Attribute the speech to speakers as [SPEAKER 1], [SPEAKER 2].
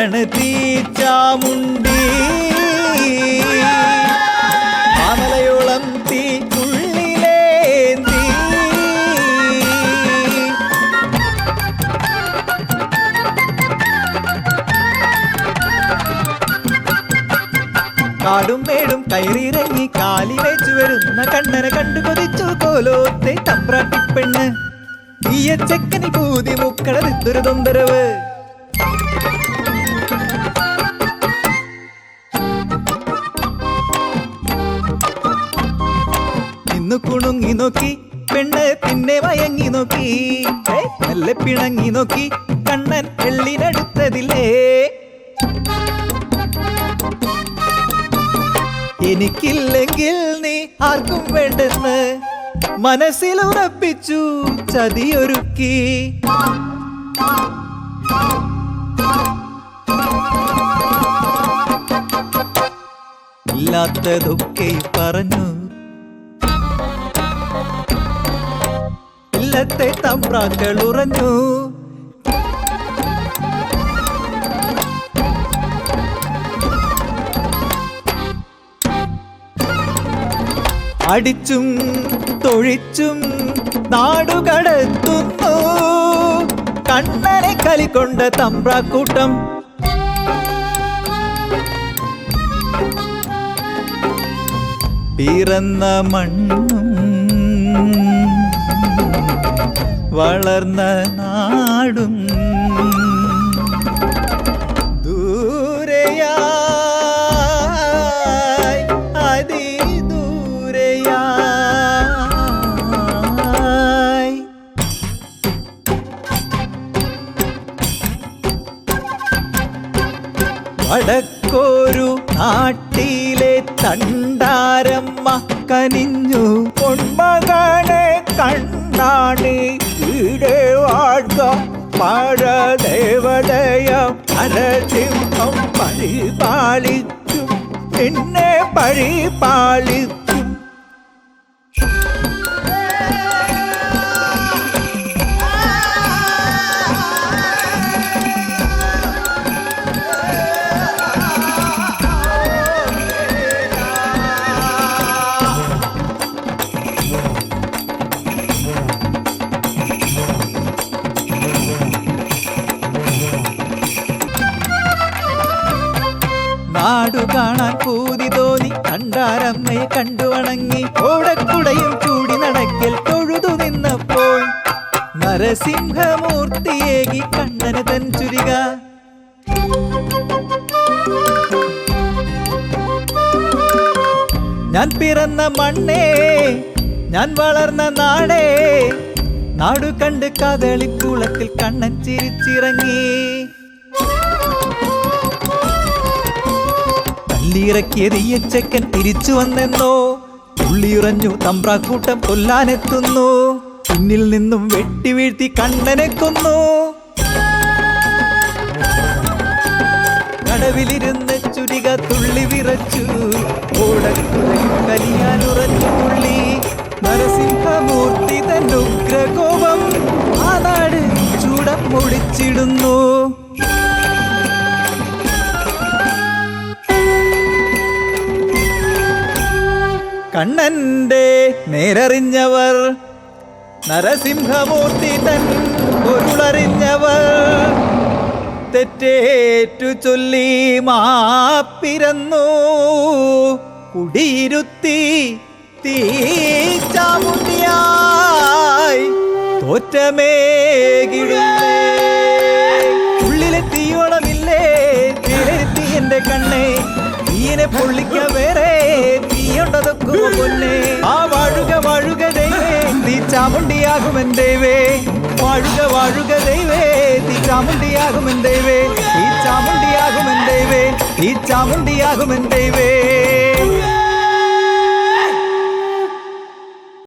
[SPEAKER 1] ഗണതി ചാമുണ്ടി മാമലയോളം തീ ഉള്ളിലേന്തി കാടും മേടും കയറിയിറങ്ങി കാലി വെച്ചു വരുന്ന കണ്ണനെ കണ്ടു കൊതിച്ചു കോലോത്തെ തമ്പ്രാട്ടിപ്പെണ്ണ് ഈയ ചെക്കനി പൂതി മുക്കടലെത്തൊരു തൊന്തരവ്. ഇന്നു കുണുങ്ങി നോക്കി പെണ്ണ് പിന്നെ വയങ്ങി നോക്കി. നല്ല പിണങ്ങി നോക്കി കണ്ണൻ എള്ളിനടുത്തതില്ലേ എനിക്കില്ലെങ്കിൽ നീ ആർക്കും വേണ്ടെന്ന് മനസ്സിലുറപ്പിച്ചു ചതിയൊരുക്കി. ഇല്ലാത്തതൊക്കെ പറഞ്ഞു ഇല്ലത്തെ തമ്പ്രാക്കൾ ഉറഞ്ഞു. അടിച്ചും തൊഴിച്ചും നാടുകടത്തുന്നു. കണ്ണനെ കലിക്കൊണ്ട തമ്പ്രാക്കൂട്ടം. പിറന്ന മണ്ണും വളർന്ന നാടും ദൂരയായി വടക്കോരു നാട്ടിലെ തണ്ടാരമ്മ കനിഞ്ഞു പൊന്മകനെ കണ്ണാണി வீடே வாழ்க்கம் பரதேவதயம் அனதிம்பம் பரிபாலிக்கும். பின்னே பரிபாலிக்கும். നാടു കാണാൻ പൂതി തോന്നി. കണ്ടാരമ്മയെ കണ്ടു വണങ്ങി. ഓടക്കുടയും ചൂടി നടക്കൽ തൊഴുതു നിന്നപ്പോൾ നരസിംഹമൂർത്തിയേകി കണ്ണന് തൻ ചുരിക. ഞാൻ പിറന്ന മണ്ണേ ഞാൻ വളർന്ന നാടേ നാടു കണ്ട് കദളിക്കുളത്തിൽ കണ്ണൻ ചിരിച്ചിറങ്ങി. തല്ലിയിറക്കിയത് ഈ ചെക്കൻ തിരിച്ചു വന്നെന്നോ? ഉള്ളിയുറഞ്ഞു തമ്പ്രാക്കൂട്ടം കൊല്ലാനെത്തുന്നു. പിന്നിൽ നിന്നും വെട്ടി വീഴ്ത്തി കണ്ണനെ കൊന്നു. കടവിലിരുന്ന ചുരിക തുള്ളി വിറച്ചു. കലിയാനുറഞ്ഞു തുള്ളി നരസിംഹമൂർത്തി തന്നുഗ്രകോപം ആ നാട് ചൂടം മുടിച്ചിടുന്നു കണ്ണന്റെ നേരറിഞ്ഞവർ നരസിംഹമൂർത്തി തൻ പൊരുളറിഞ്ഞവർ. തെറ്റേറ്റു ചൊല്ലി മാപ്പിരന്നു കുടിയിരുത്തി തീച്ചാമുണ്ടിയായി തോറ്റമേകിടുന്നേ ഉള്ളിലെ തീയോളമില്ലേ തീരെത്തി എന്റെ കണ്ണേ തീയനെ പൊള്ളിക്ക വേറെ ஆகுமென் தெய்வே வாழ்க வாழ்க தெய்வே. தீச்சாமுண்டியாகுமென் தெய்வே தீச்சாமுண்டியாகுமென் தெய்வே தீச்சாமுண்டியாகுமென் தெய்வே